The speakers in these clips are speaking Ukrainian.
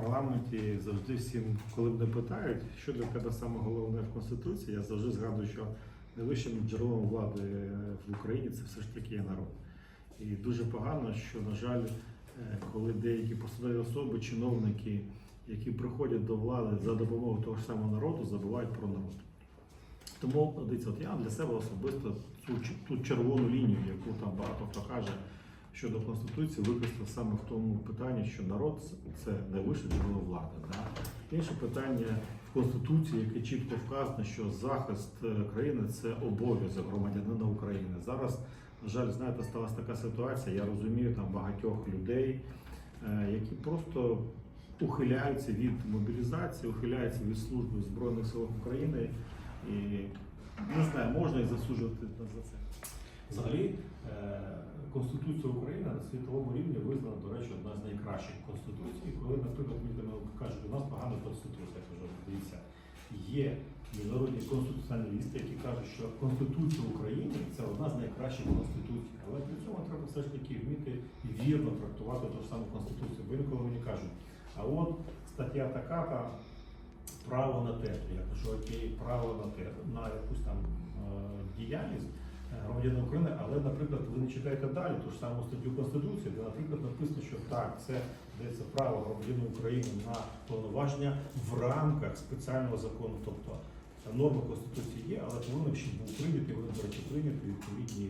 парламенті завжди всім, коли мене питають, що для тебе саме головне в Конституції, я завжди згадую, що найвищим джерелом влади в Україні це все ж таки є народ. І дуже погано, що, на жаль, е, коли деякі посадові особи, чиновники, які приходять до влади за допомогою того ж самого народу, забувають про народ. Тому дивіться, от я для себе особисто цю ту червону лінію, яку там багато хто каже щодо конституції, використав саме в тому питанні, що народ це найвище джерело влади. Да? Інше питання в конституції, яке чітко вказано, що захист е, країни це обов'язок громадянина України. Зараз, на жаль, знаєте, сталася така ситуація. Я розумію там багатьох людей, е, які просто ухиляються від мобілізації, ухиляються від служби Збройних силах України. І не знаю, можна і засуджувати за це. Взагалі, е, Конституція України на світовому рівні визнана, до речі, одна з найкращих конституцій. Коли, наприклад, там кажуть, у нас погана конституція, я кажу, дивіться, є міжнародні конституціоналісти, які кажуть, що Конституція України це одна з найкращих конституцій. Але для цього треба все ж таки вміти вірно трактувати ту ж саму конституцію. Бо інколи мені кажуть, а от стаття така та право на те. Я кажу, окей, право на те, на якусь там е, діяльність громадянина України, але, наприклад, ви не читаєте далі ту ж саму статтю Конституції, де, наприклад, написано, що так, це дається право громадянина України на повноваження в рамках спеціального закону. Тобто е, норми Конституції є, але повинні ще був прийняти, вони, до речі, прийняти відповідні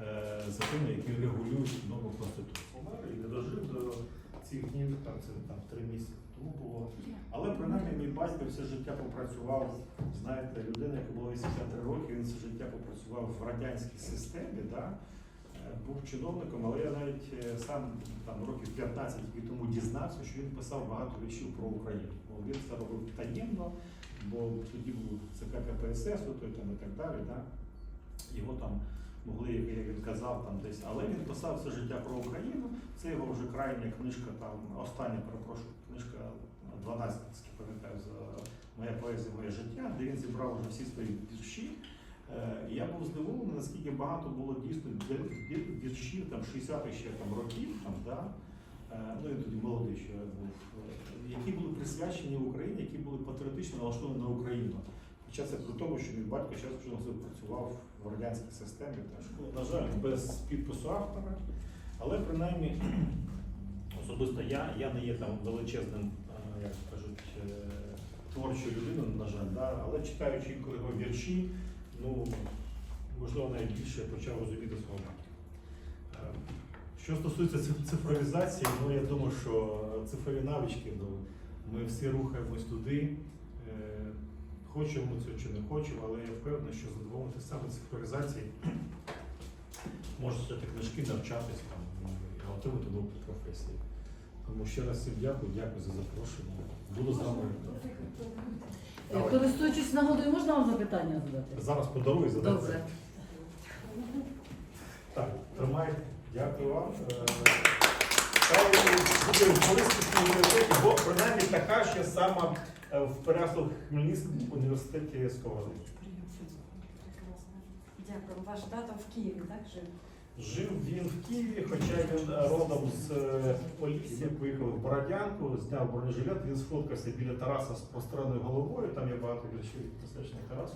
е, закони, які регулюють норми Конституції. І не дожив до цих днів, там це там три місяці тому було. Але принаймні мій батько все життя попрацював, знаєте, людина, яка була 83 роки, він все життя попрацював в радянській системі, да? е, був чиновником, але я навіть е, сам там років 15 років тому дізнався, що він писав багато віршів про Україну. Бо він це робив таємно, бо тоді був ЦК КПСС, той там і так далі. Да? Його там могли, як він казав, там десь, але він писав все життя про Україну. Це його вже крайня книжка, там остання, перепрошую, книжка 12, наскільки пам'ятаю, за моя поезія, моє життя, де він зібрав вже всі свої вірші. Е, Я був здивований, наскільки багато було дійсно вір- вір- віршів там 60-х ще там років, там, да? Е, ну я тоді молодий ще був, е, які були присвячені Україні, які були патріотично налаштовані на Україну. Хоча це при тому, що мій батько час працював в радянській системі, теж, ну, на жаль, без підпису автора. Але принаймні особисто я, я не є там величезним, е, як кажуть, е, творчою людиною, на жаль, да? але читаючи інколи його вірші, ну, можливо, навіть більше почав розуміти свого батька. Е, Що стосується цифровізації, ну я думаю, що цифрові навички, ну, ми всі рухаємось туди. Е, Хочемо ми це чи не хочемо, але я впевнений, що задоволитися саме цифровізації може читати книжки, навчатись там, ну, і отримати нову професію. Тому ще раз всім дякую, дякую за запрошення. Буду з вами. Е, Користуючись нагодою, можна вам запитання задати? Зараз подарую задати. Добре. Так, тримайте. Дякую вам. Е, буде в університеті, бо принаймні така ще сама е, в Переяслав Хмельницькому університеті Сковороди. Дякую. Ваш тато в Києві, так жив? Жив він в Києві, хоча він е, родом з е, Полісся, поїхав в Бородянку, зняв бронежилет, він сфоткався біля Тараса з простреною головою, там є багато речей присвячених Тарасу.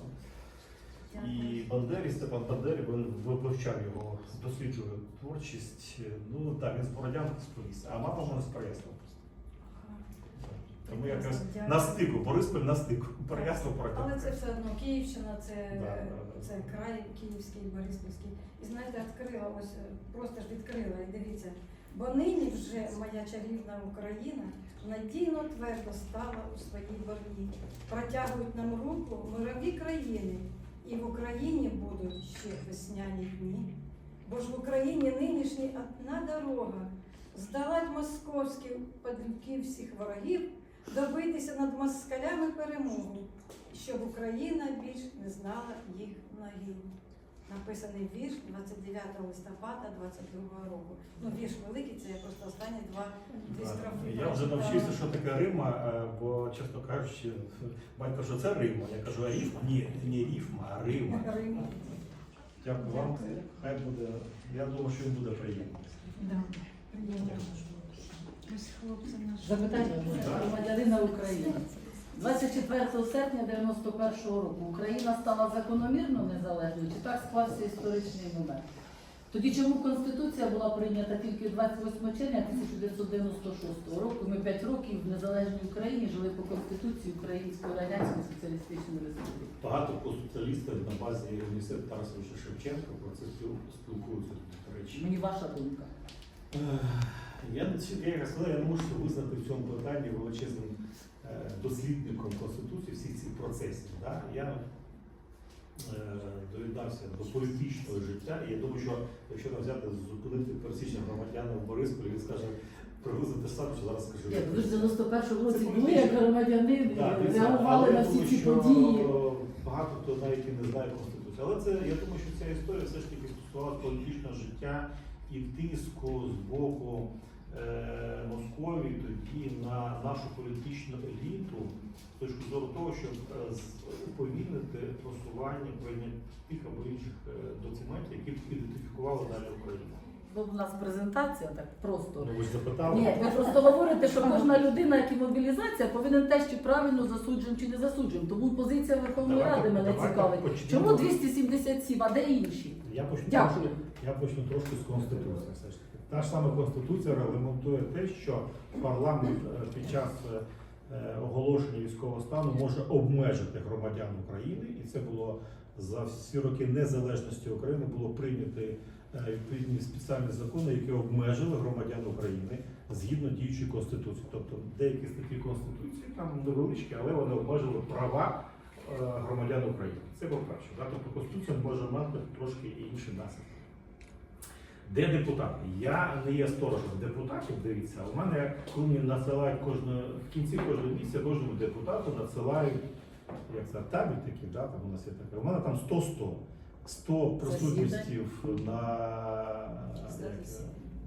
І Бандері, Степан Бандері, він вивчав його, досліджує творчість. Ну так, він з Бородянки з а мама мене з Переяслава просто. Тому якраз на стику, Бориспіль на стику. Переяслав Але це все одно Київщина, це, Да, да, це край Київський, Бориспільський. І знаєте, відкрила ось просто ж відкрила і дивіться. Бо нині вже моя чарівна Україна надійно твердо стала у своїй борні. Протягують нам руку мирові країни, і в Україні будуть ще весняні дні. Бо ж в Україні нинішній одна дорога здолать московських падлюків всіх ворогів, добитися над москалями перемогу, щоб Україна більш не знала їх ноги. Написаний вірш 29 листопада 22 року. Ну, вірш великий, це просто останні два дві строфи. Я вже навчився, що таке Рима, е, бо, чесно кажучи, батько, що це Рима. Я кажу, а рифма? Ні, не рифма, а Рима. Рима. Дякую вам. Хай буде. Я думаю, що він буде приємний. Да. Приємно. Ось хлопці наші. Запитання громадянина України. 24 серпня 91 року Україна стала закономірно незалежною, чи так склався історичний момент? Тоді чому Конституція була прийнята тільки 28 червня 1996 року? Ми 5 років в незалежній Україні жили по Конституції Української Радянської Соціалістичної Республіки. Багато конституціалістів на базі університету Тарасовича Шевченка про це спілкуються, до речі. Мені ваша думка. Е, Я, я сказав, я не можу визнати в цьому питанні величезним дослідником Конституції всіх цих процесів. Да? Я е, доєднався до політичного життя, і я думаю, що якщо нам взяти зупинити пересічних громадян в Борисполі, він скаже приблизно те саме, що зараз скажу. Ви ж в 91 році були як громадянин, реагували але на всі ці що події. Багато хто навіть і не знає Конституцію. Але це я думаю, що ця історія все ж таки стосувалася політичного життя і тиску з боку е, Московії тоді на нашу політичну еліту з точки зору того, щоб е, уповільнити просування прийняття тих або інших е, документів, які б ідентифікували далі Україну. Ну, у нас презентація так просто. Ну ви ж запитали. Ні, ви просто говорите, що кожна людина, як і мобілізація, повинен теж чи правильно засуджуємо, чи не засуджуємо. Тому позиція Верховної Давайте- Ради мене давайте цікавить. почнемо. Чому 277, а де інші? Я почну Дякую. Я почну трошки з Конституції. Все ж таки. Та ж сама Конституція регламентує те, що парламент е, під час е, е, оголошення військового стану може обмежити громадян України, і це було за всі роки незалежності України було прийняті е, відповідні спеціальні закони, які обмежили громадян України згідно діючої конституції. Тобто деякі статті конституції там невеличкі, але вони обмежили права громадян України. Це по-перше. Тобто Конституція може мати трошки інші наслідки. Де депутати? Я не є сторожем депутатів, дивіться, у мене, коли мені надсилають кожного, в кінці кожного місяця кожному депутату надсилають, як це, табель такий, да, там у нас є таке. У мене там 100-100. 100 присутністів на,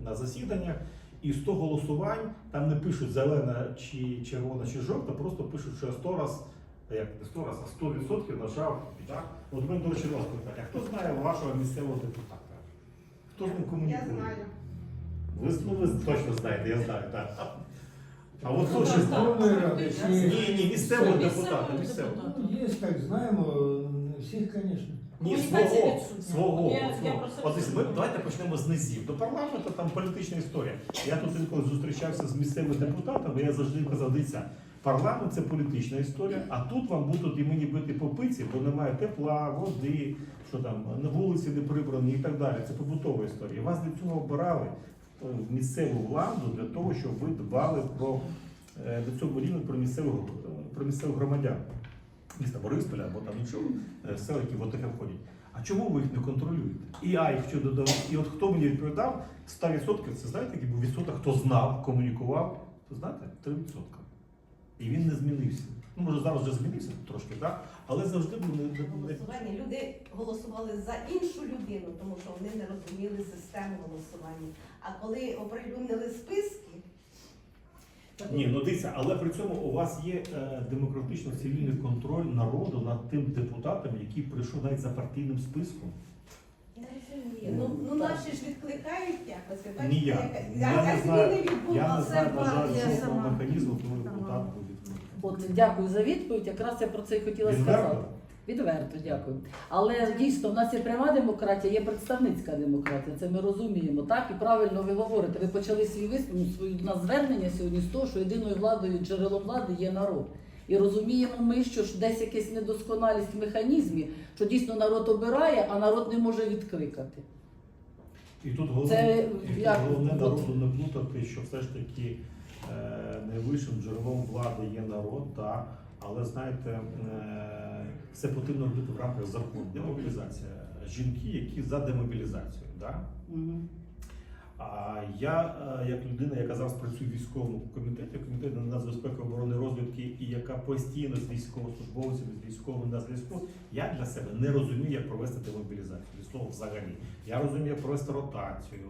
на засіданнях і 100 голосувань. Там не пишуть зелена чи червона чи жовта, просто пишуть, що я 100 раз, як не 100 раз, а 100% нажав. Так? От мене, до речі, вас. Хто знає вашого місцевого депутата? Хто з ним комунікує? Я знаю. Ви, ну, ви точно знаєте, я знаю, так. А от хто ще знає? Верховної Ради чи Ні, ні, місцевого депутата, місцевого. Ну, є, так знаємо, всіх, звісно. Ні, Комунікація свого, відсутня. свого, Я- я свого. От ось ми, давайте почнемо з низів. До парламенту там політична історія. Я тут інколи зустрічався з місцевими депутатами, я завжди їм казав, дивіться, парламент це політична історія, а тут вам будуть і мені бити по пиці, бо немає тепла, води, що там на вулиці не прибрані і так далі. Це побутова історія. Вас для цього обирали е, в місцеву владу для того, щоб ви дбали про е, до цього рівня про місцевих про місцевих громадян міста Борисполя або там іншого е, сел, які в ОТГ входять. А чому ви їх не контролюєте? І а їх що додали. І от хто мені відповідав, 100% це знаєте, який був відсоток, хто знав, комунікував, то знаєте, 3%. І він не змінився. Ну, може, зараз вже змінився трошки, так? але завжди був не, голосування. Люди голосували за іншу людину, тому що вони не розуміли систему голосування. А коли оприлюднили списки, Ні, ну дивіться, але при цьому у вас є е, демократично-цивільний контроль народу над тим депутатом, який прийшов навіть за партійним списком. я розумію. Ну, ну наші ж відкликають якось. ви бачите, Ніяк. яка- Я не знаю- Я не знаю, на жаль, партія жодного сама. механізму, коли депутат відкликаний. От дякую за відповідь. Якраз я про це і хотіла Відверто? сказати. Відверто, дякую. Але дійсно, в нас є пряма демократія, є представницька демократія. Це ми розуміємо. Так і правильно ви говорите. Ви почали свій виступ, ну, свою у нас звернення сьогодні з того, що єдиною владою, джерелом влади є народ. І розуміємо ми, що ж десь якась недосконалість в механізмі, що дійсно народ обирає, а народ не може відкликати. І тут головне, Це і тут як- головне от- народу не плутати, що все ж таки найвищим джерелом влади є народ, та, але знаєте, е, все потрібно робити в рамках закону. Демобілізація. Жінки, які за демобілізацію. Да? А я, е, як людина, яка зараз працює в військовому комітеті, комітеті нацбезпеки оборони і розвідки, і яка постійно з військовослужбовцями, з військовими на зв'язку, я для себе не розумію, як провести демобілізацію. Слова взагалі. Я розумію, як провести ротацію.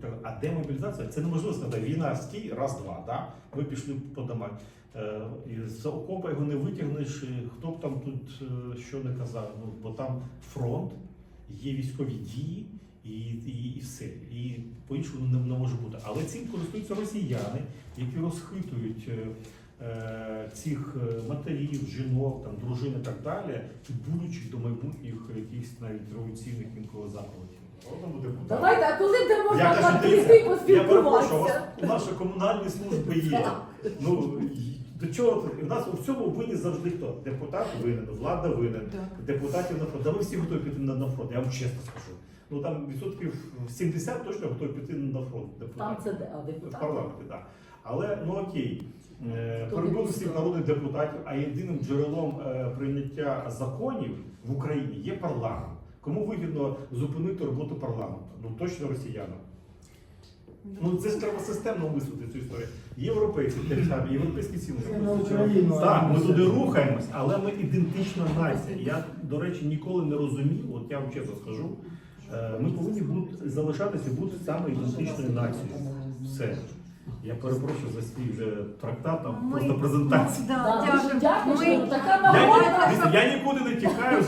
Там. А демобілізація це неможливо сказати. Війна стій, раз-два. Да? Ми пішли по домах. Е, з окопа його не витягнеш, хто б там тут е, що не казав. Ну, бо там фронт, є військові дії, І, і, і все. І по-іншому не, не може бути. Але цим користуються росіяни, які розхитують е, цих матерів, жінок, там, дружин і так далі, підбурюючи до майбутніх якихось навіть революційних інколи заповідей. Народному депутату. Давайте, а коли де можна Я кажу, прийти дивіться, я перепрошую, у вас поспілкуватися? у наші комунальні служби є. Ну і до чого це? у нас у всьому винні завжди хто? Депутат винен, влада винен, депутатів на фронт. Да ви всі готові піти на, на фронт, я вам чесно скажу. Ну там відсотків 70 точно готові піти на фронт. Там Депутатів. це де, а В депутат? парламенті, так. Але ну окей. Е, Хто всіх народних депутатів, а єдиним джерелом е, прийняття законів в Україні є парламент. Кому вигідно зупинити роботу парламенту? Ну точно росіянам. Ну це ж треба системно мислити цю історію. Європейці теж самі, європейські цінності. А Так, ми туди рухаємось, але ми ідентична нація. Я, до речі, ніколи не розумів, от я вам чесно скажу. е, Ми повинні бути залишатися і бути саме ідентичною нацією. Все. Я перепрошую за свій вже трактат, там Ми- просто презентація. Ну, Да, да, дякую. дякую, Ми- що така Я, я нікуди не тікаю,